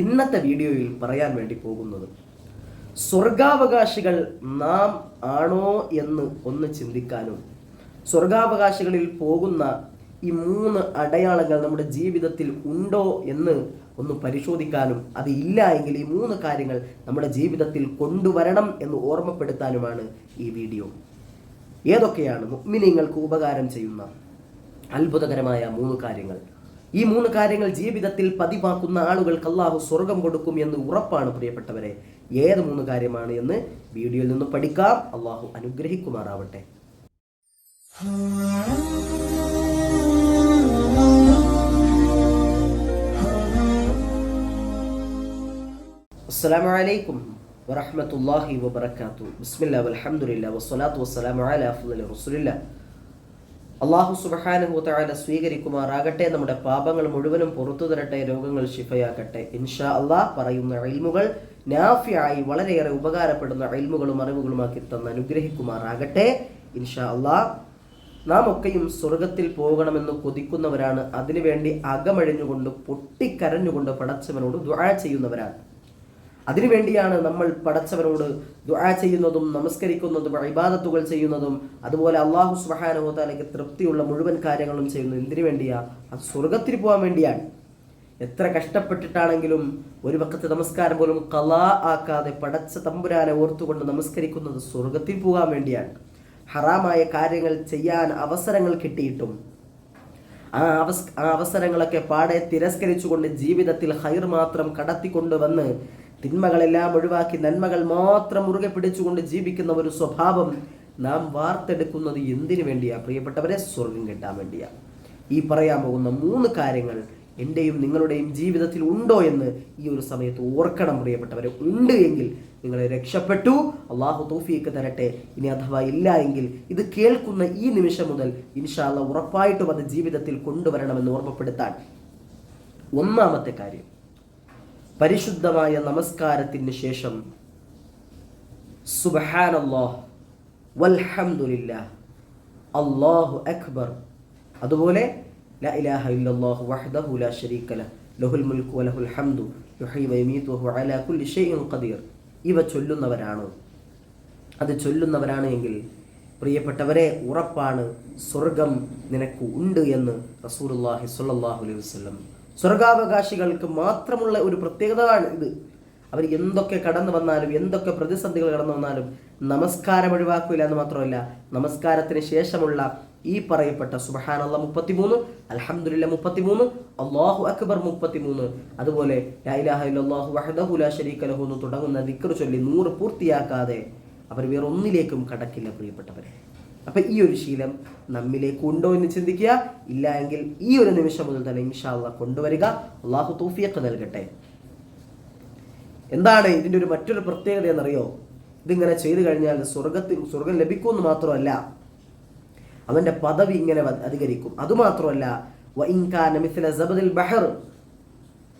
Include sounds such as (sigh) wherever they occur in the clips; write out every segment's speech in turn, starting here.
ഇന്നത്തെ വീഡിയോയിൽ പറയാൻ വേണ്ടി പോകുന്നത് സ്വർഗാവകാശികൾ നാം ആണോ എന്ന് ഒന്ന് ചിന്തിക്കാനും സ്വർഗാവകാശികളിൽ പോകുന്ന ഈ മൂന്ന് അടയാളങ്ങൾ നമ്മുടെ ജീവിതത്തിൽ ഉണ്ടോ എന്ന് ഒന്ന് പരിശോധിക്കാനും അത് ഇല്ല എങ്കിൽ ഈ മൂന്ന് കാര്യങ്ങൾ നമ്മുടെ ജീവിതത്തിൽ കൊണ്ടുവരണം എന്ന് ഓർമ്മപ്പെടുത്താനുമാണ് ഈ വീഡിയോ. ഏതൊക്കെയാണ് മുഗ്മിനിങ്ങൾക്ക് ഉപകാരം ചെയ്യുന്ന അത്ഭുതകരമായ മൂന്ന് കാര്യങ്ങൾ? ഈ മൂന്ന് കാര്യങ്ങൾ ജീവിതത്തിൽ പതിവാക്കുന്ന ആളുകൾക്ക് അള്ളാഹു സ്വർഗം കൊടുക്കും എന്ന് ഉറപ്പാണ് പ്രിയപ്പെട്ടവരെ. ഏത് മൂന്ന് കാര്യമാണ് എന്ന് വീഡിയോയിൽ നിന്ന് പഠിക്കാം. അള്ളാഹു അനുഗ്രഹിക്കുമാറാവട്ടെ. അസ്സലാമു അലൈക്കും വറഹ്മത്തുള്ളാഹി വബറകാതുഹു. ബിസ്മില്ലാ വൽഹംദുലില്ലാ വസ്സലാത്തു വസ്സലാമു അലാ റസൂലില്ലാ അള്ളാഹു സുബ്ഹാനഹു വതആല സ്വീകരിക്കുമാറാകട്ടെ നമ്മുടെ പാപങ്ങൾ മുഴുവനും പുറത്തു തരട്ടെ രോഗങ്ങൾ ശിഫയാക്കട്ടെ. ഇൻഷാ അള്ളാഹ് പറയുന്ന ഇൽമുകൾ നാഫിയായി വളരെയേറെ ഉപകാരപ്പെടുന്ന ഇൽമുകളും അറിവുകളുമാക്കി തന്ന് അനുഗ്രഹിക്കുമാറാകട്ടെ. ഇൻഷാ അള്ളാഹ് നാം ഒക്കെയും സ്വർഗത്തിൽ പോകണമെന്ന് കൊതിക്കുന്നവരാണ്. അതിനുവേണ്ടി അകമഴിഞ്ഞുകൊണ്ട് പൊട്ടിക്കരഞ്ഞുകൊണ്ട് പടച്ചവനോട് ദുആ ചെയ്യുന്നവരാണ്. അതിനുവേണ്ടിയാണ് നമ്മൾ പടച്ചവരോട് ദുആ ചെയ്യുന്നതും നമസ്കരിക്കുന്നതും ഇബാദത്തുകൾ ചെയ്യുന്നതും അതുപോലെ അള്ളാഹു സുബഹാനുഹോത്താലേക്ക് തൃപ്തിയുള്ള മുഴുവൻ കാര്യങ്ങളും ചെയ്യുന്നത് എന്തിനു വേണ്ടിയാ? അത് സ്വർഗത്തിൽ പോകാൻ വേണ്ടിയാണ്. എത്ര കഷ്ടപ്പെട്ടിട്ടാണെങ്കിലും ഒരു പക്കത്ത് നമസ്കാരം പോലും കലാ ആക്കാതെ പടച്ച തമ്പുരാനെ ഓർത്തുകൊണ്ട് നമസ്കരിക്കുന്നത് സ്വർഗത്തിൽ പോകാൻ വേണ്ടിയാണ്. ഹറാമായ കാര്യങ്ങൾ ചെയ്യാൻ അവസരങ്ങൾ കിട്ടിയിട്ടും ആ അവസ് ആ അവസരങ്ങളൊക്കെ പാടെ തിരസ്കരിച്ചുകൊണ്ട് ജീവിതത്തിൽ ഹൈർ മാത്രം കടത്തിക്കൊണ്ടുവന്ന് തിന്മകളെല്ലാം ഒഴിവാക്കി നന്മകൾ മാത്രം മുറുകെ പിടിച്ചുകൊണ്ട് ജീവിക്കുന്ന ഒരു സ്വഭാവം നാം വാർത്തെടുക്കുന്നത് എന്തിനു വേണ്ടിയാ? പ്രിയപ്പെട്ടവരെ സ്വർഗം കിട്ടാൻ വേണ്ടിയാ. ഈ പറയാൻ പോകുന്ന മൂന്ന് കാര്യങ്ങൾ എന്റെയും നിങ്ങളുടെയും ജീവിതത്തിൽ ഉണ്ടോ എന്ന് ഈ ഒരു സമയത്ത് ഓർക്കണം പ്രിയപ്പെട്ടവരെ. ഉണ്ട് എങ്കിൽ നിങ്ങളെ രക്ഷപ്പെട്ടു. അള്ളാഹു തോഫിയൊക്കെ തരട്ടെ. ഇനി അഥവാ ഇല്ല എങ്കിൽ ഇത് കേൾക്കുന്ന ഈ നിമിഷം മുതൽ ഇൻഷാല്ല ഉറപ്പായിട്ടും അത് ജീവിതത്തിൽ കൊണ്ടുവരണമെന്ന് ഓർമ്മപ്പെടുത്താൻ. ഒന്നാമത്തെ കാര്യം. പരിശുദ്ധമായ നമസ്കാരത്തിന് ശേഷം സുബഹാനല്ലാഹ് വൽഹംദുലില്ലാ അല്ലാഹു അക്ബർ. അതുപോലെ ഇവ ചൊല്ലുന്നവരാണോ. അത് ചൊല്ലുന്നവരാണ് എങ്കിൽ പ്രിയപ്പെട്ടവരെ ഉറപ്പാണ് സ്വർഗം നിനക്ക് ഉണ്ട് എന്ന് റസൂലുള്ളാഹി സ്വല്ലല്ലാഹു അലൈഹി വസല്ലം സ്വർഗാവകാശികൾക്ക് മാത്രമുള്ള ഒരു പ്രത്യേകതയാണ് ഇത്. അവർ എന്തൊക്കെ കടന്നു വന്നാലും എന്തൊക്കെ പ്രതിസന്ധികൾ കടന്നു വന്നാലും നമസ്കാരം ഒഴിവാക്കില്ല എന്ന് മാത്രമല്ല നമസ്കാരത്തിന് ശേഷമുള്ള ഈ പറയപ്പെട്ട സുബഹാനല്ല മുപ്പത്തിമൂന്ന് മുപ്പത്തി മുപ്പത്തിമൂന്ന് അള്ളാഹു അക്ബർ മുപ്പത്തിമൂന്ന് അതുപോലെ ലഹു എന്ന് തുടങ്ങുന്ന ദിക്കർ ചൊല്ലി നൂറ് പൂർത്തിയാക്കാതെ അവർ വേറൊന്നിലേക്കും കടക്കില്ല പ്രിയപ്പെട്ടവരെ. അപ്പൊ ഈ ഒരു ശീലം നമ്മിലേക്ക് ഉണ്ടോ എന്ന് ചിന്തിക്കുക. ഇല്ല എങ്കിൽ ഈ ഒരു നിമിഷം മുതൽ തന്നെ ഇൻഷാ അള്ളാഹ് കൊണ്ടുവരിക. അള്ളാഹു തോഫിയൊക്കെ നൽകട്ടെ. എന്താണ് ഇതിന്റെ ഒരു മറ്റൊരു പ്രത്യേകത എന്നറിയോ? ഇതിങ്ങനെ ചെയ്തു കഴിഞ്ഞാൽ സ്വർഗത്തിൽ സ്വർഗം ലഭിക്കുമെന്ന് മാത്രമല്ല അവന്റെ പദവി ഇങ്ങനെ അധികരിക്കും. അതുമാത്രമല്ല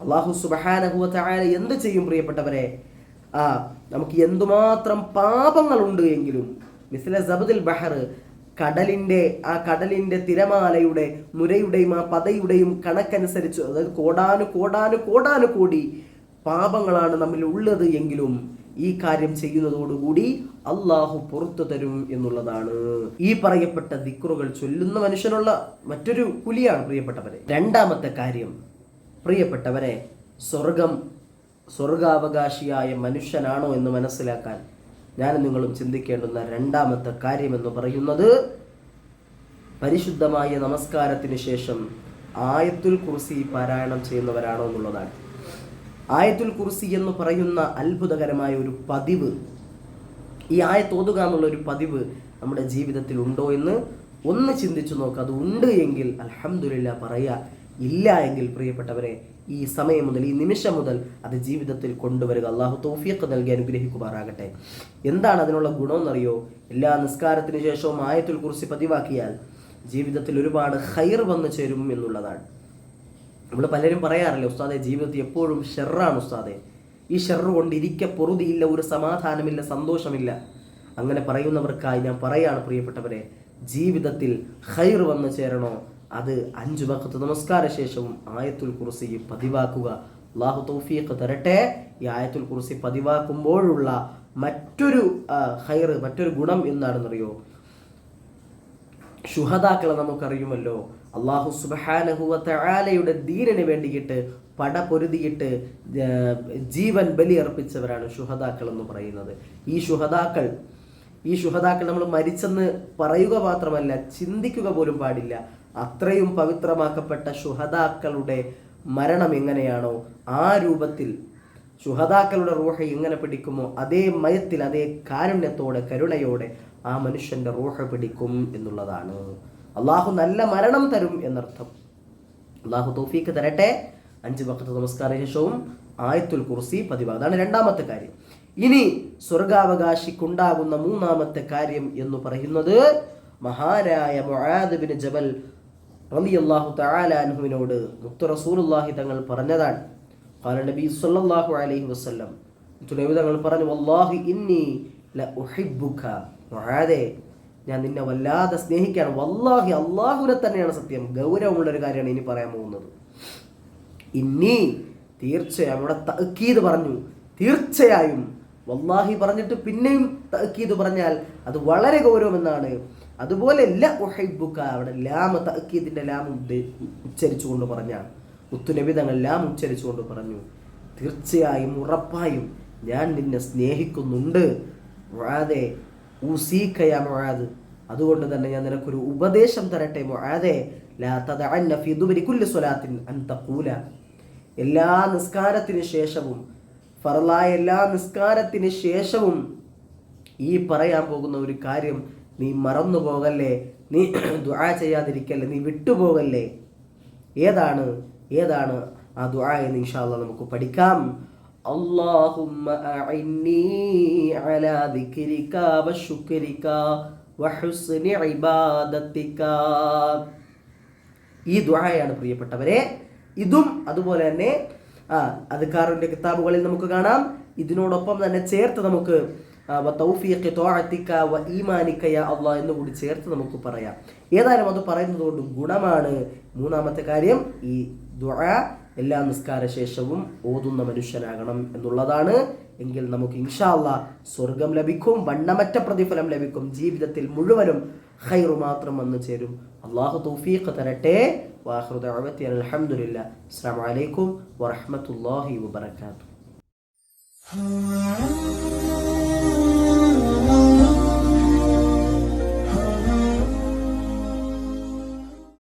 അള്ളാഹു സുബ്ഹാനഹു വതആല എന്ത് ചെയ്യും പ്രിയപ്പെട്ടവരെ? ആ നമുക്ക് എന്തുമാത്രം പാപങ്ങളുണ്ട് എങ്കിലും മിസ്ല സബദിൽ ബഹർ കടലിന്റെ ആ കടലിന്റെ തിരമാലയുടെ മുരയുടെയും ആ പതയുടെയും കണക്കനുസരിച്ച് അതായത് കോടാനു കോടാനു കോടാനു കൂടി പാപങ്ങളാണ് നമ്മിൽ ഉള്ളത് എങ്കിലും ഈ കാര്യം ചെയ്യുന്നതോടുകൂടി അള്ളാഹു പുറത്തു തരും എന്നുള്ളതാണ്. ഈ പറയപ്പെട്ട ദിക്റുകൾ ചൊല്ലുന്ന മനുഷ്യനുള്ള മറ്റൊരു കുലിയാണ് പ്രിയപ്പെട്ടവരെ. രണ്ടാമത്തെ കാര്യം പ്രിയപ്പെട്ടവരെ സ്വർഗം സ്വർഗാവകാശിയായ മനുഷ്യനാണോ എന്ന് മനസ്സിലാക്കാൻ ഞാൻ നിങ്ങളും ചിന്തിക്കേണ്ടുന്ന രണ്ടാമത്തെ കാര്യമെന്ന് പറയുന്നത് പരിശുദ്ധമായ നമസ്കാരത്തിന് ശേഷം ആയത്തുൽ കുർസി പാരായണം ചെയ്യുന്നവരാണോ എന്നുള്ളതാണ്. ആയത്തുൽ കുർസി എന്ന് പറയുന്ന അത്ഭുതകരമായ ഒരു പതിവ് ഈ ആയത്ത് ഓതുക എന്നുള്ള ഒരു പതിവ് നമ്മുടെ ജീവിതത്തിൽ ഉണ്ടോ എന്ന് ഒന്ന് ചിന്തിച്ചു നോക്കുക അത് ഉണ്ട് എങ്കിൽ അലഹമുല്ല പറയുക ഇല്ല എങ്കിൽ പ്രിയപ്പെട്ടവരെ ഈ സമയം മുതൽ ഈ നിമിഷം മുതൽ അത് ജീവിതത്തിൽ കൊണ്ടുവരിക അള്ളാഹു തൗഫീഖ് നൽകി അനുഗ്രഹിക്കുമാറാകട്ടെ. എന്താണ് അതിനുള്ള ഗുണമെന്നറിയോ? എല്ലാ നിസ്കാരത്തിന് ശേഷവും ആയത്തിൽ കുറിച്ച് പതിവാക്കിയാൽ ജീവിതത്തിൽ ഒരുപാട് ഹൈർ വന്നു ചേരും എന്നുള്ളതാണ്. നമ്മൾ പലരും പറയാറില്ല ഉസ്താദെ ജീവിതത്തിൽ എപ്പോഴും ഷെറാണ് ഉസ്താദെ. ഈ ഷെറ് കൊണ്ട് ഇരിക്ക പൊറുതിയില്ല ഒരു സമാധാനമില്ല സന്തോഷമില്ല. അങ്ങനെ പറയുന്നവർക്കായി ഞാൻ പറയാണ് പ്രിയപ്പെട്ടവരെ ജീവിതത്തിൽ ഹൈർ വന്നു ചേരണോ? അത് അഞ്ചു വക്കത്ത് നമസ്കാര ശേഷവും ആയത്തുൽ കുറിസി പതിവാക്കുക. അള്ളാഹു തൗഫീഖ് തരട്ടെ. ഈ ആയത്തുൽ കുറിസി പതിവാക്കുമ്പോഴുള്ള മറ്റൊരു ഹൈർ മറ്റൊരു ഗുണം എന്താണെന്നറിയോ? ശുഹദാക്കളെ നമുക്കറിയുമല്ലോ. അള്ളാഹു സുബാനഹുവലയുടെ ധീരന് വേണ്ടിയിട്ട് പട പൊരുതിയിട്ട് ജീവൻ ബലിയർപ്പിച്ചവരാണ് ശുഹദാക്കൾ എന്ന് പറയുന്നത്. ഈ ശുഹദാക്കൾ ഈ ശുഹദാക്കൾ നമ്മൾ മരിച്ചെന്ന് പറയുക മാത്രമല്ല ചിന്തിക്കുക പോലും പാടില്ല. അത്രയും പവിത്രമാക്കപ്പെട്ട ശുഹദാക്കളുടെ മരണം എങ്ങനെയാണോ ആ രൂപത്തിൽ ശുഹദാക്കളുടെ റൂഹ എങ്ങനെ പിടിക്കുമോ അതേ മയത്തിൽ അതേ കാരുണ്യത്തോടെ കരുണയോടെ ആ മനുഷ്യന്റെ റൂഹ പിടിക്കും എന്നുള്ളതാണ്. അള്ളാഹു നല്ല മരണം തരും എന്നർത്ഥം. അള്ളാഹു തോഫീക്ക് തരട്ടെ. അഞ്ച് വക്കത്ത് നമസ്കാര ശേഷവും ആയത്തുൽ കുർസി പതിവ്. അതാണ് രണ്ടാമത്തെ കാര്യം. ഇനി സ്വർഗാവകാശിക്കുണ്ടാകുന്ന മൂന്നാമത്തെ കാര്യം എന്ന് പറയുന്നത് മഹാനായ മുആദ് ജബൽ റലി അള്ളാഹു തലാൻഹുവിനോട് മുത്തു റസൂലുല്ലാഹി തങ്ങൾ പറഞ്ഞതാണ്. ഖാല നബി സല്ലല്ലാഹു അലൈഹി വസല്ലം. തുലൈവ് തങ്ങൾ പറഞ്ഞു വല്ലാഹി ഇന്നി ല ഉഹിബ്ബുക മുആദേ ഞാൻ നിന്നെ വല്ലാതെ സ്നേഹിക്കുകയാണ്. വല്ലാഹി അള്ളാഹുവിനെ തന്നെയാണ് സത്യം. ഗൗരവമുള്ള ഒരു കാര്യമാണ് ഇനി പറയാൻ പോകുന്നത്. ഇന്നി തീർച്ചയായും അവിടെ തക്കീത് പറഞ്ഞു. തീർച്ചയായും. വല്ലാഹി പറഞ്ഞിട്ട് പിന്നെയും തക്കീത് പറഞ്ഞാൽ അത് വളരെ ഗൗരവമെന്നാണ് അതുപോലെ ല ഉഹൈബുക്ക അവിടെ ലാമ തക്കീദിന്റെ ലാം ഉച്ചരിച്ചു ഉച്ചരിച്ചുകൊണ്ട് പറഞ്ഞാണ്. മുത്തുനബി തങ്ങൾ ലാം ഉച്ചരിച്ചുകൊണ്ട് പറഞ്ഞു. തീർച്ചയായും ഉറപ്പായും ഞാൻ നിന്നെ സ്നേഹിക്കുന്നുണ്ട്. വാതെ ഊസീക്കയാ മുആദ്. അതുകൊണ്ട് തന്നെ ഞാൻ നിനക്കൊരു ഉപദേശം തരട്ടെ തഖൂല. എല്ലാ നിസ്കാരത്തിന് ശേഷവും ഫറലായ എല്ലാ നിസ്കാരത്തിന് ശേഷവും ഈ പറയാൻ പോകുന്ന ഒരു കാര്യം നീ മറന്നു പോകല്ലേ നീ (clears throat) ദുആ ചെയ്യാതിരിക്കല്ലേ നീ വിട്ടുപോകല്ലേ ഏതാണ് ഏതാണ് ആ ദുആ എന്ന് ഇൻഷാല്ല നമുക്ക് പഠിക്കാം اللهم أعني على ذكرك وشكرك وحسن عبادتك ഈ ദുആയാണ് പ്രിയപ്പെട്ടവരെ ഇതും അതുപോലെ തന്നെ ആ അദ്കാറിന്റെ കിതാബുകളിൽ നമുക്ക് കാണാം ഇതിനോടൊപ്പം തന്നെ ചേർത്ത് നമുക്ക് ആ, വ തൗഫീഖി ത്വാഅത്തിക വ യാ അല്ലാഹ് എന്ന് കൂടി ചേർത്ത് നമുക്ക് പറയാം. ഏതായാലും അത് പറയുന്നത് കൊണ്ട് ഗുണമാണ്. മൂന്നാമത്തെ കാര്യം ഈ ദുആ എല്ലാ നിസ്കാര ശേഷവും ഓതുന്ന മനുഷ്യനാകണം എന്നുള്ളതാണ്. എങ്കിൽ നമുക്ക് ഇൻഷാല്ല സ്വർഗം ലഭിക്കും വണ്ണമറ്റ പ്രതിഫലം ലഭിക്കും ജീവിതത്തിൽ മുഴുവനും ഖൈറു മാത്രം വന്നു ചേരും. അള്ളാഹു തൗഫീഖ് തരട്ടെ. വാഹൃദ അലഹമുല്ല അസ്സാം വലൈക്കും വറഹമത്തല്ലാഹി വബർക്കാത്തു Oh.